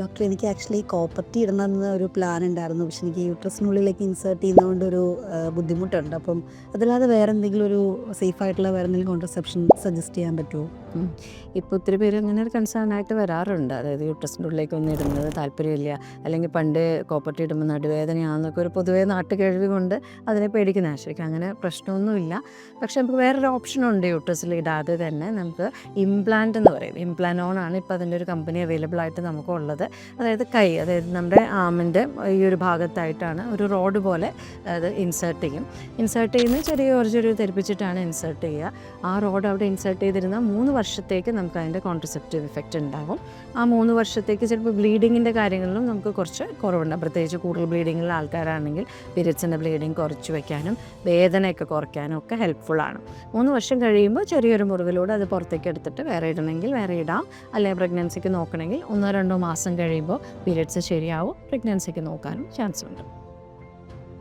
Doctor എനിക്ക് actually copper T ഇടണമെന്ന് ഒരു plan ഉണ്ടായിരുന്നു. പക്ഷെ എനിക്ക് യൂട്രസിനുള്ളിലേക്ക് ഇൻസേർട്ട് ചെയ്യുന്നതുകൊണ്ട് ഒരു ബുദ്ധിമുട്ടുണ്ട്. അപ്പം അതല്ലാതെ വേറെ എന്തെങ്കിലും ഒരു സേഫ് ആയിട്ടുള്ള വേറെ എന്തെങ്കിലും കോൺട്രസെപ്ഷൻ സജസ്റ്റ് ചെയ്യാൻ പറ്റുമോ? ഇപ്പോൾ ഒത്തിരി പേര് അങ്ങനെ ഒരു കൺസേൺ ആയിട്ട് വരാറുണ്ട്. അതായത് യൂട്രസിന്റെ ഉള്ളിലേക്ക് ഒന്നും ഇടുന്നത് താല്പര്യമില്ല. അല്ലെങ്കിൽ പണ്ട് കോപ്പർട്ടി ഇടുമ്പോൾ നടുവേദനയാണെന്നൊക്കെ ഒരു പൊതുവേ നാട്ടുകേഴ്വി കൊണ്ട് അതിനെ പേടിക്കുന്ന. ആശ്രയിക്കും അങ്ങനെ പ്രശ്നമൊന്നുമില്ല. പക്ഷേ നമുക്ക് വേറൊരു ഓപ്ഷൻ ഉണ്ട് യൂട്രസിൽ ഇടാതെ തന്നെ. നമുക്ക് ഇംപ്ലാന്റ് എന്ന് പറയും. ഇംപ്ലാനോൺ ആണ് ഇപ്പോൾ അതിന്റെ ഒരു കമ്പനി അവൈലബിൾ ആയിട്ട് നമുക്ക് ഉള്ളത് അതായത് കൈ അതായത് നമ്മുടെ ആമിന്റെ ഈ ഒരു ഭാഗത്തായിട്ടാണ് ഒരു റോഡ് പോലെ അത് ഇൻസേർട്ട് ചെയ്യും. ഇൻസേർട്ട് ചെയ്യുന്ന ചെറിയ കുറച്ചൊരു തെറിപ്പിച്ചിട്ടാണ് ഇൻസേർട്ട് ചെയ്യുക. ആ റോഡ് അവിടെ ഇൻസേർട്ട് ചെയ്തിരുന്നാൽ മൂന്ന് വർഷത്തേക്ക് നമുക്ക് അതിന്റെ കോൺട്രസെപ്റ്റീവ് ഇഫക്റ്റ് ഉണ്ടാകും ആ മൂന്ന് വർഷത്തേക്ക് ചിലപ്പോൾ ബ്ലീഡിങ്ങിന്റെ കാര്യങ്ങളിലും നമുക്ക് കുറച്ച് കുറവുണ്ടാകും പ്രത്യേകിച്ച് കൂടുതൽ ബ്ലീഡിങ്ങുള്ള ആൾക്കാരാണെങ്കിൽ പീരിയഡ്സിന്റെ ബ്ലീഡിങ് കുറച്ച് വയ്ക്കാനും വേദനയൊക്കെ കുറയ്ക്കാനും ഒക്കെ ഹെൽപ്ഫുള്ളാണ് മൂന്ന് വർഷം കഴിയുമ്പോൾ ചെറിയൊരു മുറിവിലൂടെ അത് പുറത്തേക്ക് എടുത്തിട്ട് വേറെ ഇടണമെങ്കിൽ വേറെ ഇടാം. അല്ലെങ്കിൽ പ്രഗ്നൻസിക്ക് നോക്കണമെങ്കിൽ ഒന്നോ രണ്ടോ മാസം കഴിയുമ്പോൾ പീരിയഡ്സ് ശരിയാവും പ്രഗ്നൻസിക്ക് നോക്കാനും ചാൻസ് ഉണ്ട്.